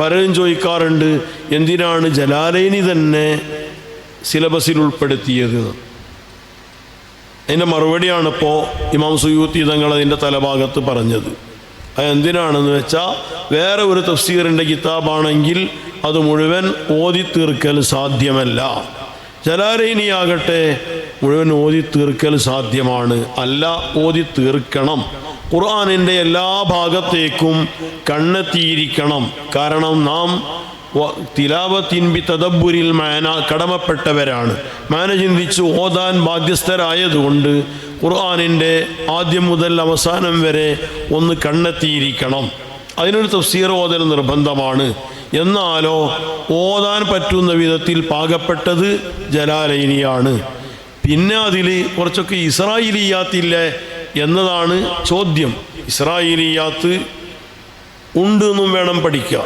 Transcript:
പലരും ചോദിക്കാറുണ്ട് എന്തിനാണ് ജലാലൈനി തന്നെ സിലബസിൽ ഉൾപ്പെടുത്തിയത്. അതിന്റെ മറുപടിയാണിപ്പോൾ ഇമാം സുയൂത്തി തങ്ങൾ അതിന്റെ തലഭാഗത്ത് പറഞ്ഞത്. അത് എന്തിനാണെന്ന് വെച്ചാൽ വേറെ ഒരു തഫ്സീറിന്റെ കിതാബാണെങ്കിൽ അത് മുഴുവൻ ഓതി തീർക്കൽ സാധ്യമല്ല. ജലാലയിനിയാകട്ടെ മുഴുവൻ ഓതി തീർക്കൽ സാധ്യമാണ്. അല്ല ഓതി തീർക്കണം ഖുർആാനിന്റെ എല്ലാ ഭാഗത്തേക്കും കണ്ണെത്തിയിരിക്കണം. കാരണം നാം തിലാവത്തിൻപി തദബുരിൽ മാന കടമപ്പെട്ടവരാണ്. മാന ചിന്തിച്ച് ഓതാൻ ബാധ്യസ്ഥരായതുകൊണ്ട് ഖുർആാനിന്റെ ആദ്യം മുതൽ അവസാനം വരെ ഒന്ന് കണ്ണെത്തിയിരിക്കണം. അതിനൊരു തഫ്സീർ ഓതൽ നിർബന്ധമാണ്. എന്നാലോ ഓതാൻ പറ്റുന്ന വിധത്തിൽ പാകപ്പെട്ടത് ജലാലൈനിയാണ്. പിന്നെ അതിൽ കുറച്ചൊക്കെ ഇസ്രായേലിയാത്തില്ലേ എന്നതാണ് ചോദ്യം. ഇസ്രായേലിയാത്ത് ഉണ്ട് എന്നും വേണം പഠിക്കുക